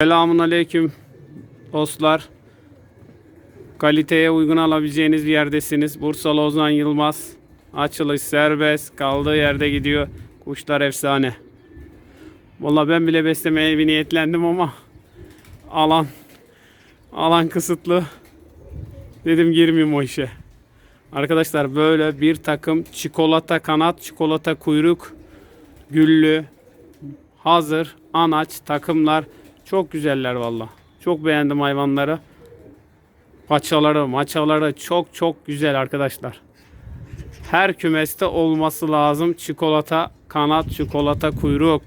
Selamun Aleyküm dostlar. Kaliteye uygun alabileceğiniz bir yerdesiniz. Bursalı Ozan Yılmaz. Açılış serbest. Kaldığı yerde gidiyor. Kuşlar efsane. Valla ben bile beslemeye bir niyetlendim ama alan alan kısıtlı. Dedim girmeyeyim o işe. Arkadaşlar böyle bir takım çikolata kanat, çikolata kuyruk, güllü, hazır anaç takımlar çok güzeller valla. Çok beğendim hayvanları. Paçaları, maçaları çok çok güzel arkadaşlar. Her kümeste olması lazım çikolata kanat, çikolata kuyruk.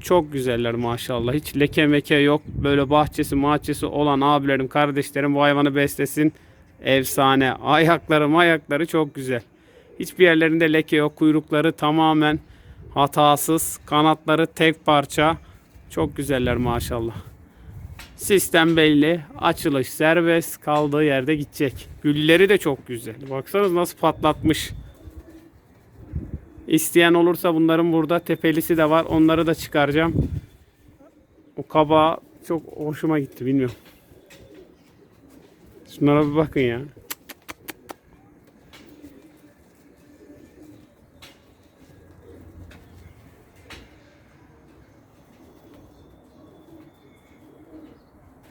Çok güzeller maşallah. Hiç leke meke yok. Böyle bahçesi mahçesi olan abilerim, kardeşlerim bu hayvanı beslesin. Efsane. Ayakları ayakları çok güzel. Hiçbir yerlerinde leke yok. Kuyrukları tamamen hatasız. Kanatları tek parça. Çok güzeller maşallah. Sistem belli. Açılış serbest. Kaldığı yerde gidecek. Gülleri de çok güzel. Baksanız nasıl patlatmış. İsteyen olursa bunların burada tepelisi de var. Onları da çıkaracağım. O kaba çok hoşuma gitti. Bilmiyorum. Şunlara bir bakın ya.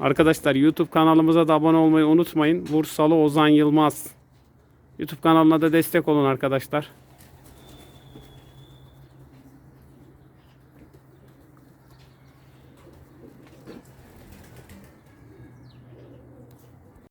Arkadaşlar YouTube kanalımıza da abone olmayı unutmayın. Bursalı Ozan Yılmaz. YouTube kanalına da destek olun arkadaşlar.